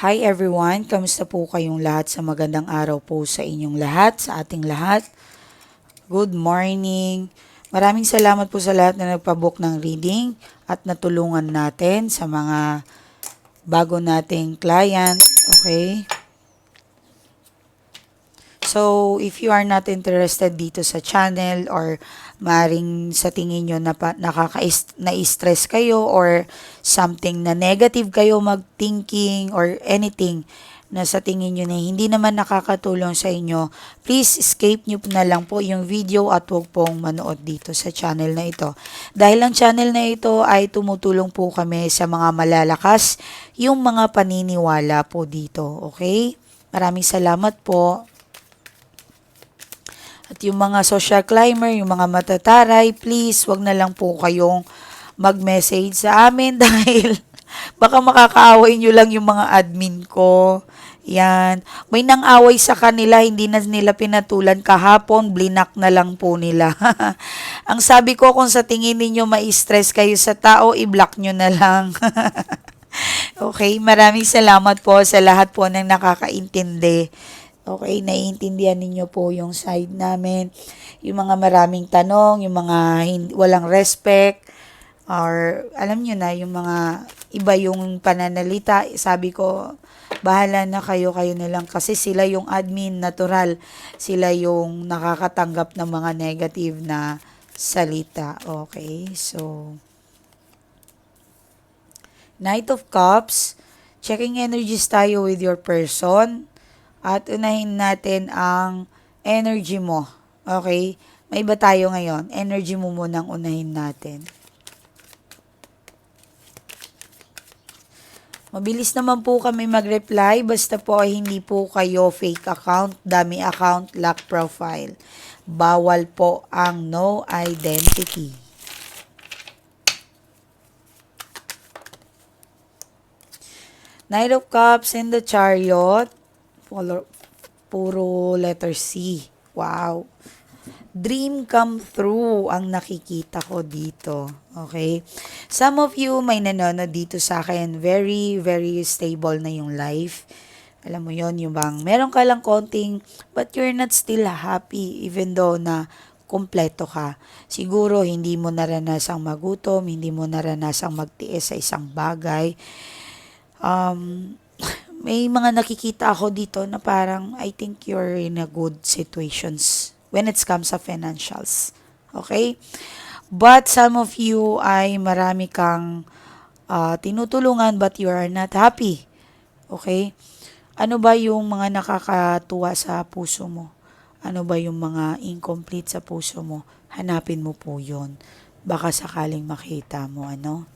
Hi everyone, kamusta po kayong lahat sa magandang araw po sa inyong lahat, sa ating lahat. Good morning. Maraming salamat po sa lahat na nagpabook ng reading at natulungan natin sa mga bago nating client. Okay? So, if you are not interested dito sa channel or maring sa tingin nyo na nakaka-stress kayo or something na negative kayo mag-thinking or anything na sa tingin nyo na hindi naman nakakatulong sa inyo, please escape nyo na lang po yung video at huwag pong manood dito sa channel na ito. Dahil ang channel na ito ay tumutulong po kami sa mga malalakas yung mga paniniwala po dito. Okay? Maraming salamat po. At yung mga social climber, yung mga matataray, please, wag na lang po kayong mag-message sa amin dahil baka makakaaway nyo lang yung mga admin ko. Yan. May nang-away sa kanila, hindi na nila pinatulan kahapon, blinak na lang po nila. Ang sabi ko, kung sa tingin ninyo ma-stress kayo sa tao, i-block nyo na lang. okay, maraming salamat po sa lahat po ng nakakaintindi. Okay, naiintindihan ninyo po yung side namin. Yung mga maraming tanong, yung mga hindi, walang respect, or alam nyo na, yung mga iba yung pananalita. Sabi ko, bahala na kayo, kayo na lang. Kasi sila yung admin, natural. Sila yung nakakatanggap ng mga negative na salita. Okay, so... Knight of Cups, checking energies tayo with your person at unahin natin ang energy mo. Okay? May iba tayo ngayon. Energy mo muna ang unahin natin. Mabilis naman po kami mag-reply. Basta po ay hindi po kayo fake account, dummy account, lock profile. Bawal po ang no identity. Knight of Cups and the Chariot Puro, puro letter C. Wow. Dream come true ang nakikita ko dito. Okay? Some of you may nanonood dito sa akin. Very, very stable na yung life. Alam mo yon yung bang meron ka lang konting but you're not still happy even though na kumpleto ka. Siguro hindi mo naranasang magutom, hindi mo naranasang magtiis sa isang bagay. Um, may mga nakikita ako dito na parang I think you're in a good situations when it comes sa financials. Okay? But some of you ay marami kang uh, tinutulungan but you are not happy. Okay? Ano ba yung mga nakakatuwa sa puso mo? Ano ba yung mga incomplete sa puso mo? Hanapin mo po yon. Baka sakaling makita mo, ano?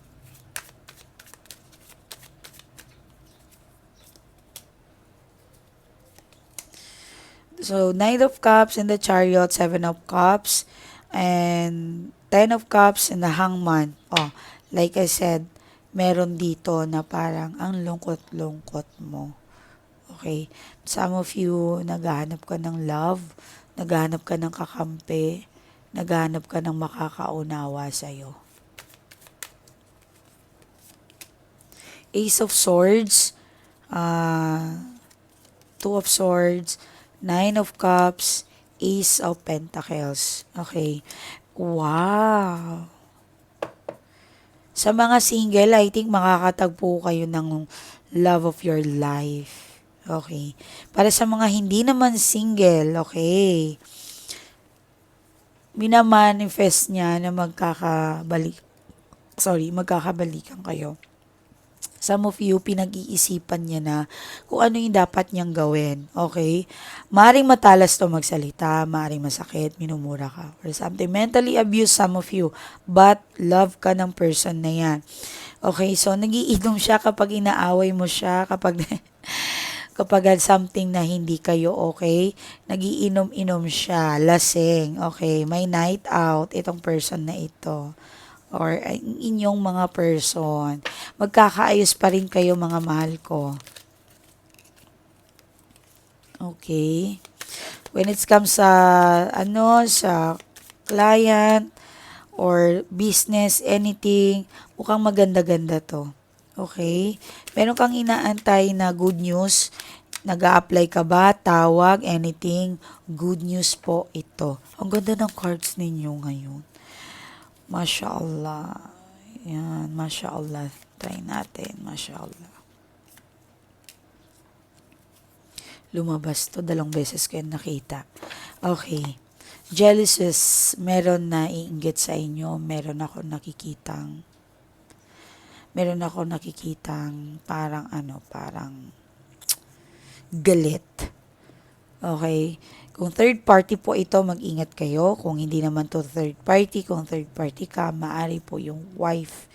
So, Knight of Cups in the Chariot, Seven of Cups, and Ten of Cups and the Hangman. Oh, like I said, meron dito na parang ang lungkot-lungkot mo. Okay? Some of you, naghahanap ka ng love, naghahanap ka ng kakampi, naghahanap ka ng makakaunawa sa'yo. Ace of Swords, uh, Two of Swords, Nine of Cups, Ace of Pentacles. Okay. Wow. Sa mga single, I think makakatagpo kayo ng love of your life. Okay. Para sa mga hindi naman single, okay. Minamanifest niya na magkakabalik. Sorry, magkakabalikan kayo some of you, pinag-iisipan niya na kung ano yung dapat niyang gawin. Okay? Maring matalas to magsalita, maring masakit, minumura ka, or something. Mentally abuse some of you, but love ka ng person na yan. Okay? So, nagiinom siya kapag inaaway mo siya, kapag kapag something na hindi kayo okay, nagiinom-inom siya, lasing, okay, may night out, itong person na ito or inyong mga person. Magkakaayos pa rin kayo mga mahal ko. Okay. When it comes sa ano sa client or business anything, mukhang maganda-ganda to. Okay? Meron kang inaantay na good news. nag apply ka ba? Tawag, anything. Good news po ito. Ang ganda ng cards ninyo ngayon. Masya Allah. Yan, Masya Allah. Try natin. Masya Allah. Lumabas to. Dalawang beses ko yan nakita. Okay. Jealousies. Meron na iinggit sa inyo. Meron ako nakikitang meron ako nakikitang parang ano, parang galit. Okay? Kung third party po ito, mag-ingat kayo. Kung hindi naman to third party, kung third party ka, maari po yung wife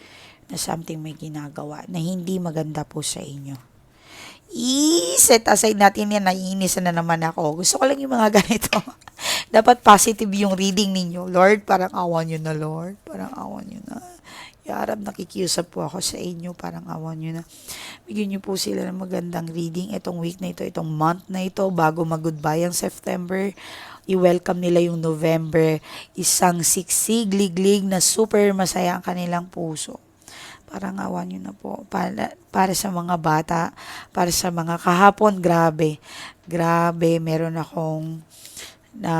na something may ginagawa na hindi maganda po sa inyo. I-set aside natin yan, naiinisan na naman ako. Gusto ko lang yung mga ganito. Dapat positive yung reading ninyo. Lord, parang awan nyo na, Lord. Parang awan nyo na. Arab, nakikiusap po ako sa inyo, parang awan nyo na. Bigyan nyo po sila ng magandang reading itong week na ito, itong month na ito, bago mag-goodbye ang September. I-welcome nila yung November. Isang siksig, liglig na super masaya ang kanilang puso. Parang awan nyo na po. Para, para sa mga bata, para sa mga kahapon, grabe. Grabe, meron akong na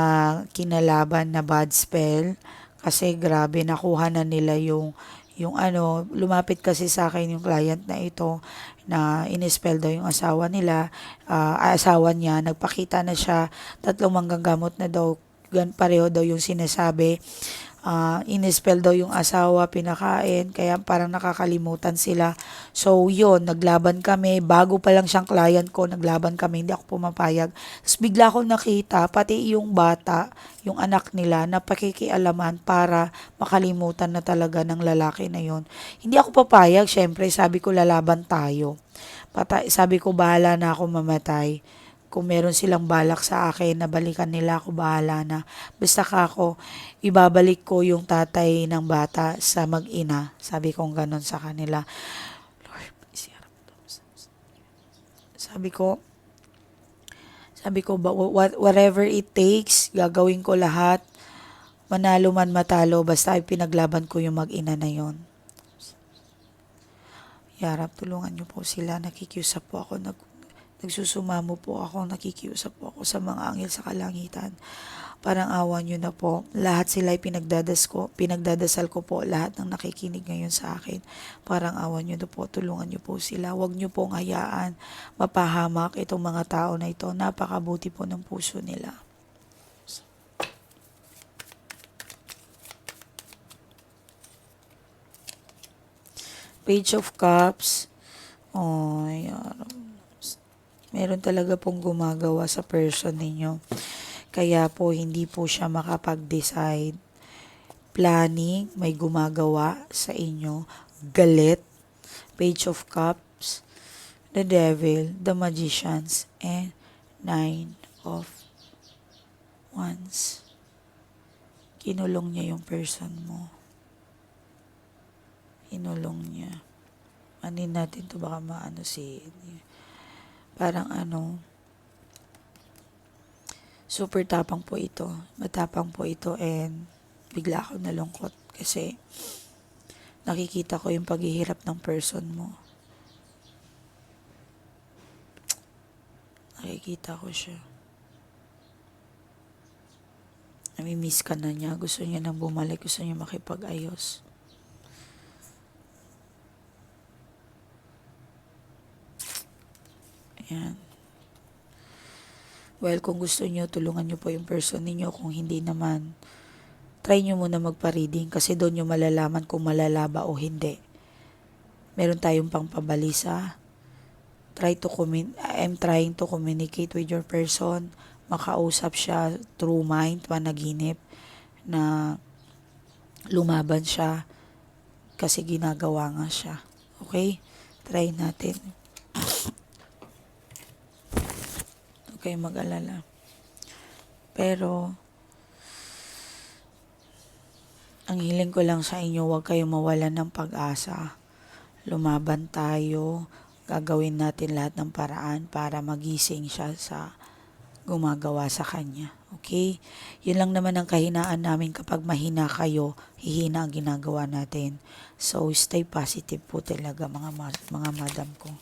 kinalaban na bad spell kasi grabe nakuha na nila yung yung ano, lumapit kasi sa akin yung client na ito na inispell daw yung asawa nila, uh, asawa niya, nagpakita na siya, tatlong manggagamot na daw, gan pareho daw yung sinasabi uh, inispell daw yung asawa, pinakain, kaya parang nakakalimutan sila. So, yun, naglaban kami, bago pa lang siyang client ko, naglaban kami, hindi ako pumapayag. Tapos bigla ko nakita, pati yung bata, yung anak nila, na pakikialaman para makalimutan na talaga ng lalaki na yon. Hindi ako papayag, syempre, sabi ko lalaban tayo. Patay, sabi ko bahala na ako mamatay kung meron silang balak sa akin na balikan nila ako, bahala na. Basta ka ako, ibabalik ko yung tatay ng bata sa mag-ina. Sabi kong ganon sa kanila. Lord, sabi ko, sabi ko, what, whatever it takes, gagawin ko lahat. Manalo man matalo, basta ay pinaglaban ko yung mag-ina na yon. Yarap, tulungan niyo po sila. Nakikiusap po ako. Nag, Nagsusumamo po ako, nakikiusap po ako sa mga angel sa kalangitan. Parang awa nyo na po. Lahat sila ay pinagdadas ko, pinagdadasal ko po lahat ng nakikinig ngayon sa akin. Parang awa nyo na po, tulungan nyo po sila. Huwag nyo pong hayaan mapahamak itong mga tao na ito. Napakabuti po ng puso nila. Page of Cups. Oh, yan meron talaga pong gumagawa sa person ninyo. Kaya po hindi po siya makapag-decide. Planning, may gumagawa sa inyo. Galit, Page of Cups, the Devil, the Magicians, and Nine of Wands. Kinulong niya yung person mo. Kinulong niya. Anin natin to baka maano si Parang ano, super tapang po ito. Matapang po ito and bigla ako nalungkot kasi nakikita ko yung paghihirap ng person mo. Nakikita ko siya. Nami-miss ka na niya. Gusto niya nang bumalik. Gusto niya makipag-ayos. Yan. Well, kung gusto niyo, tulungan niyo po yung person niyo. Kung hindi naman, try niyo muna magpa-reading kasi doon niyo malalaman kung malalaba o hindi. Meron tayong pangpabalisa. Try to commun- I'm trying to communicate with your person. Makausap siya through mind, panaginip, na lumaban siya kasi ginagawa nga siya. Okay? Try natin. Huwag kayong mag-alala. Pero, ang hiling ko lang sa inyo, huwag kayong mawalan ng pag-asa. Lumaban tayo, gagawin natin lahat ng paraan para magising siya sa gumagawa sa kanya. Okay? Yun lang naman ang kahinaan namin kapag mahina kayo, hihina ang ginagawa natin. So, stay positive po talaga mga, ma- mga madam ko.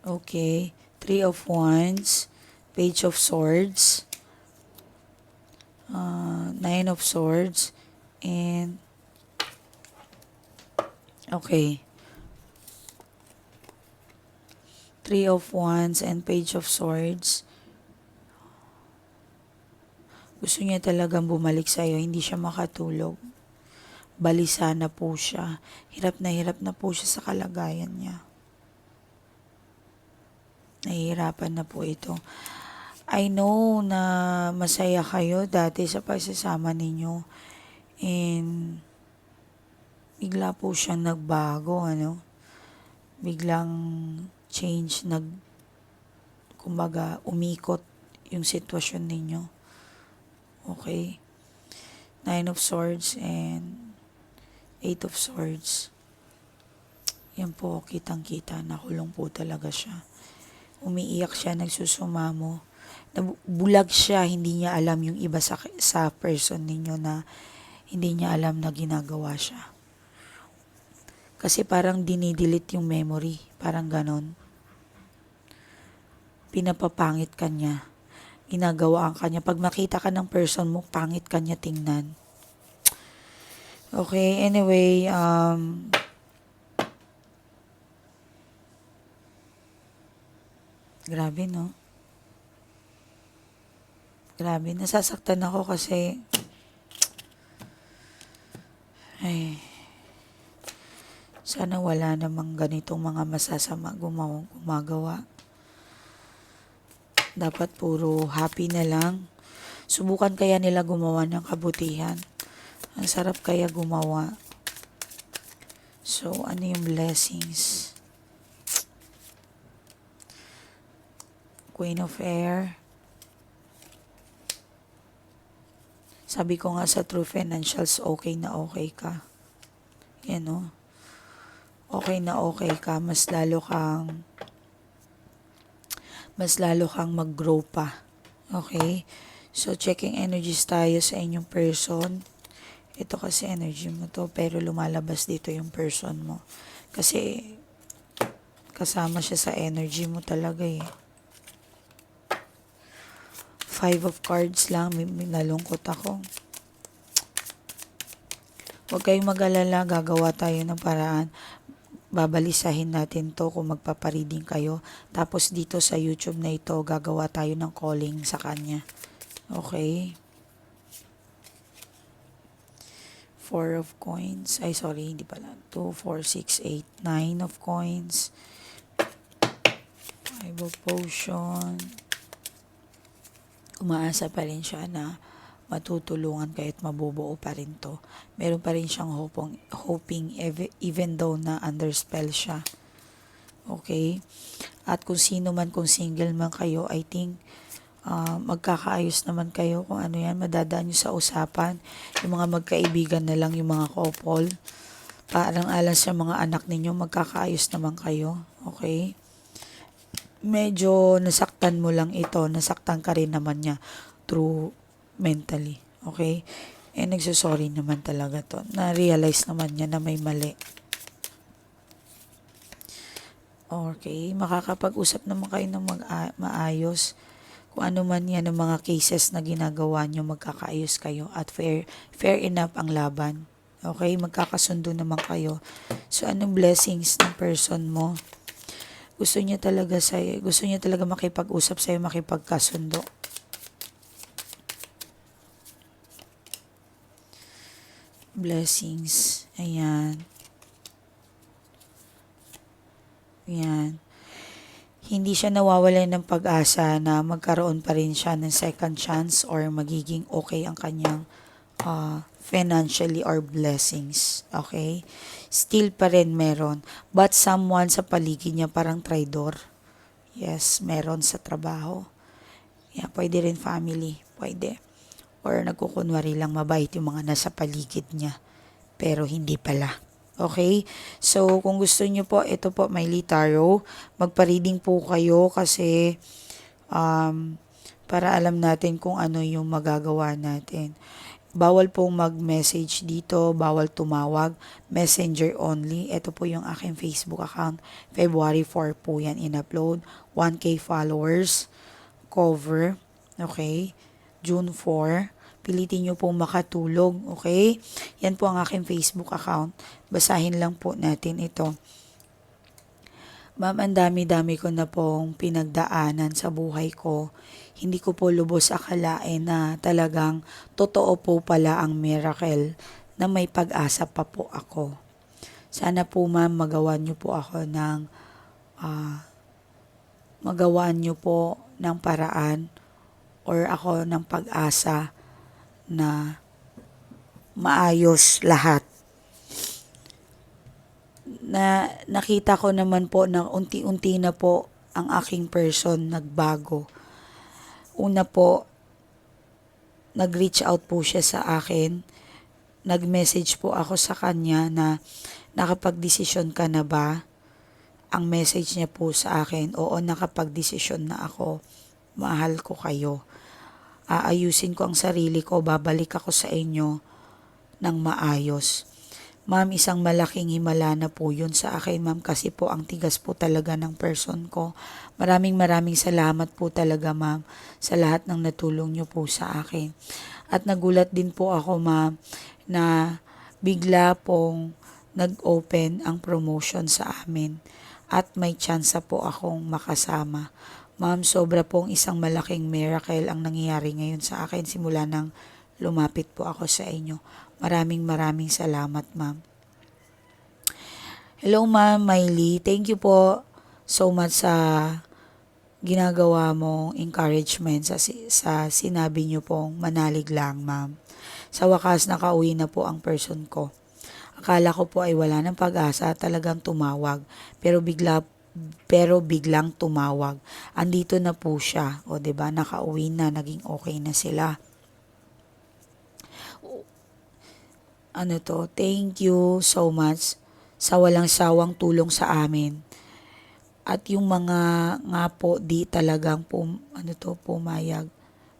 Okay. Three of Wands, Page of Swords, uh, Nine of Swords, and okay. Three of Wands and Page of Swords. Gusto niya talagang bumalik sa'yo, hindi siya makatulog. Balisa na po siya. Hirap na hirap na po siya sa kalagayan niya. Nahihirapan na po ito. I know na masaya kayo dati sa pagsasama ninyo. And bigla po siyang nagbago, ano? Biglang change, nag, kumbaga, umikot yung sitwasyon ninyo. Okay? Nine of Swords and Eight of Swords. Yan po, kitang-kita. Nakulong po talaga siya umiiyak siya, nagsusumamo. Bulag siya, hindi niya alam yung iba sa, sa person ninyo na hindi niya alam na ginagawa siya. Kasi parang dinidelete yung memory, parang ganon. Pinapapangit ka niya. Ginagawa ka niya. Pag makita ka ng person mo, pangit ka niya tingnan. Okay, anyway, um, Grabe, no? Grabe, nasasaktan ako kasi ay sana wala namang ganitong mga masasama gumawa, gumagawa. Dapat puro happy na lang. Subukan kaya nila gumawa ng kabutihan. Ang sarap kaya gumawa. So, ano yung blessings? Queen of Air. Sabi ko nga sa True Financials, okay na okay ka. Yan o. Okay na okay ka. Mas lalo kang mas lalo kang mag-grow pa. Okay? So, checking energies tayo sa inyong person. Ito kasi energy mo to, pero lumalabas dito yung person mo. Kasi, kasama siya sa energy mo talaga eh. Five of cards lang, may, may nalungkot ako. Huwag kayong mag-alala, gagawa tayo ng paraan. Babalisahin natin to kung magpapareading kayo. Tapos dito sa YouTube na ito, gagawa tayo ng calling sa kanya. Okay? Four of coins. Ay, sorry, hindi pala. Two, four, six, eight, nine of coins. Five of potion umaasa pa rin siya na matutulungan kahit mabubuo pa rin to. Meron pa rin siyang hoping, hoping even though na under spell siya. Okay? At kung sino man, kung single man kayo, I think uh, magkakaayos naman kayo kung ano yan, madadaan nyo sa usapan. Yung mga magkaibigan na lang, yung mga couple. Parang alam sa mga anak ninyo, magkakaayos naman kayo. Okay? Medyo nasaktan mo lang ito, nasaktan ka rin naman niya through mentally. Okay? Eh, nagsasorry naman talaga to. Na-realize naman niya na may mali. Okay, makakapag-usap naman kayo ng mag- maayos. Kung ano man yan ang mga cases na ginagawa nyo, magkakaayos kayo at fair, fair enough ang laban. Okay, magkakasundo naman kayo. So, anong blessings ng person mo? Gusto niya talaga sa gusto niya talaga makipag-usap sa iyo, makipagkasundo. Blessings. Ayan. Ayan. Hindi siya nawawalan ng pag-asa na magkaroon pa rin siya ng second chance or magiging okay ang kanyang uh, financially or blessings. Okay? Still pa rin meron. But someone sa paligid niya parang traidor. Yes, meron sa trabaho. Yeah, pwede rin family. Pwede. Or nagkukunwari lang mabait yung mga nasa paligid niya. Pero hindi pala. Okay? So, kung gusto nyo po, ito po, may Tarot. Magpa-reading po kayo kasi um, para alam natin kung ano yung magagawa natin. Bawal pong mag-message dito, bawal tumawag, messenger only. Ito po yung aking Facebook account. February 4 po yan in-upload. 1K followers, cover, okay? June 4. Pilitin nyo po makatulog, okay? Yan po ang aking Facebook account. Basahin lang po natin ito. Ma'am, ang dami-dami ko na pong pinagdaanan sa buhay ko. Hindi ko po lubos akalain na talagang totoo po pala ang miracle na may pag-asa pa po ako. Sana po ma'am magawa niyo po ako ng ah, magawa niyo po ng paraan or ako ng pag-asa na maayos lahat na nakita ko naman po na unti-unti na po ang aking person nagbago. Una po, nag-reach out po siya sa akin. Nag-message po ako sa kanya na nakapag-desisyon ka na ba? Ang message niya po sa akin, oo nakapag-desisyon na ako. Mahal ko kayo. Aayusin ko ang sarili ko, babalik ako sa inyo ng maayos. Ma'am, isang malaking himala na po yun sa akin, ma'am, kasi po ang tigas po talaga ng person ko. Maraming maraming salamat po talaga, ma'am, sa lahat ng natulong niyo po sa akin. At nagulat din po ako, ma'am, na bigla pong nag-open ang promotion sa amin at may chance po akong makasama. Ma'am, sobra pong isang malaking miracle ang nangyayari ngayon sa akin simula nang lumapit po ako sa inyo. Maraming maraming salamat, ma'am. Hello, ma'am Miley. Thank you po so much sa ginagawa mong encouragement sa, sa sinabi niyo pong manalig lang, ma'am. Sa wakas, nakauwi na po ang person ko. Akala ko po ay wala ng pag-asa, talagang tumawag. Pero bigla pero biglang tumawag. Andito na po siya. O 'di ba? Nakauwi na, naging okay na sila. Ano to, thank you so much sa walang sawang tulong sa amin. At yung mga nga po, di talagang pum, ano to, pumayag.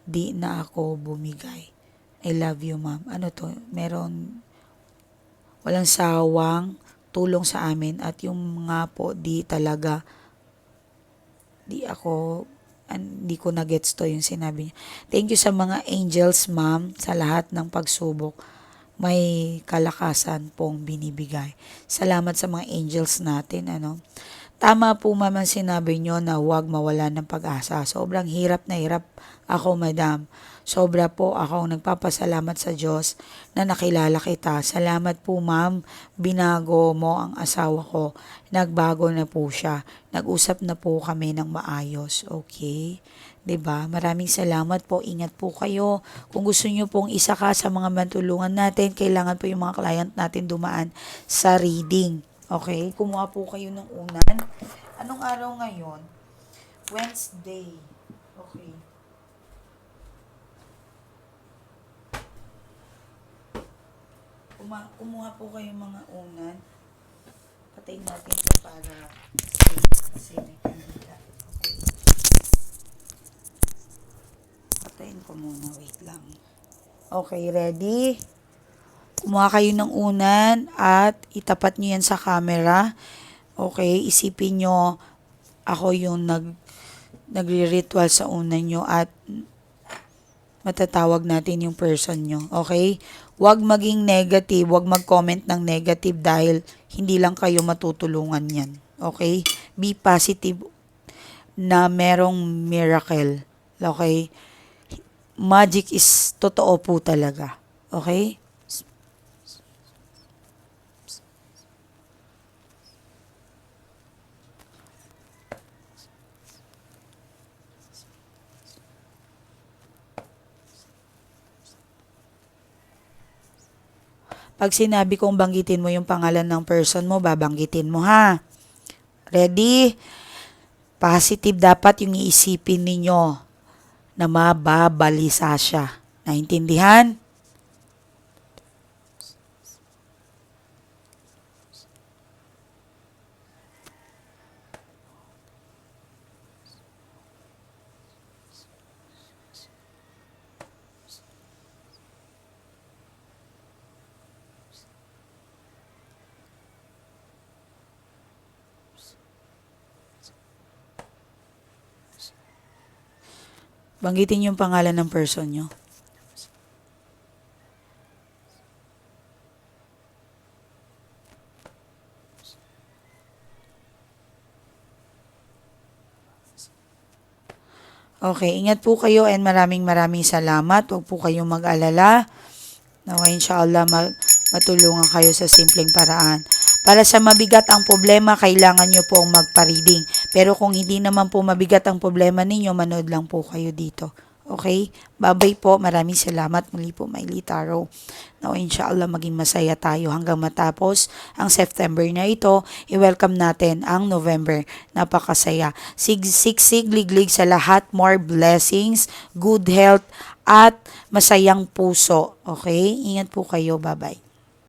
Di na ako bumigay. I love you, ma'am. Ano to, meron walang sawang tulong sa amin at yung nga po, di talaga di ako hindi ko na gets to yung sinabi niya. Thank you sa mga angels, ma'am, sa lahat ng pagsubok may kalakasan pong binibigay. Salamat sa mga angels natin, ano. Tama po ma'am ang sinabi nyo na huwag mawala ng pag-asa. Sobrang hirap na hirap ako, madam. Sobra po ako nagpapasalamat sa Diyos na nakilala kita. Salamat po ma'am, binago mo ang asawa ko. Nagbago na po siya. Nag-usap na po kami ng maayos. Okay? 'Di ba? Maraming salamat po. Ingat po kayo. Kung gusto niyo pong isa ka sa mga mantulungan natin, kailangan po yung mga client natin dumaan sa reading. Okay? Kumuha po kayo ng unan. Anong araw ngayon? Wednesday. Okay. Kuma kumuha po kayo mga unan. Patayin natin para safe kasi may kandila. Okay. Patayin ko muna. Wait lang. Okay, ready? Kumuha kayo ng unan at itapat nyo yan sa camera. Okay, isipin nyo ako yung nag nagre-ritual sa unan nyo at matatawag natin yung person nyo. Okay? Huwag maging negative, huwag mag-comment ng negative dahil hindi lang kayo matutulungan yan. Okay? Be positive na merong miracle. Okay? Magic is totoo po talaga. Okay? Pag sinabi kong banggitin mo yung pangalan ng person mo, babanggitin mo ha. Ready? Positive dapat yung iisipin ninyo na mababalisa siya. Naintindihan? Banggitin yung pangalan ng person nyo. Okay, ingat po kayo and maraming maraming salamat. Huwag po kayong mag-alala. Nawa inshallah mag matulungan kayo sa simpleng paraan. Para sa mabigat ang problema, kailangan nyo pong magpa-reading. Pero kung hindi naman po mabigat ang problema ninyo, manood lang po kayo dito. Okay? Babay po. Maraming salamat. Muli po, Miley Taro. Now, inshallah, maging masaya tayo hanggang matapos ang September na ito. I-welcome natin ang November. Napakasaya. Sig, sig, sig, liglig sa lahat. More blessings, good health, at masayang puso. Okay? Ingat po kayo. Bye-bye.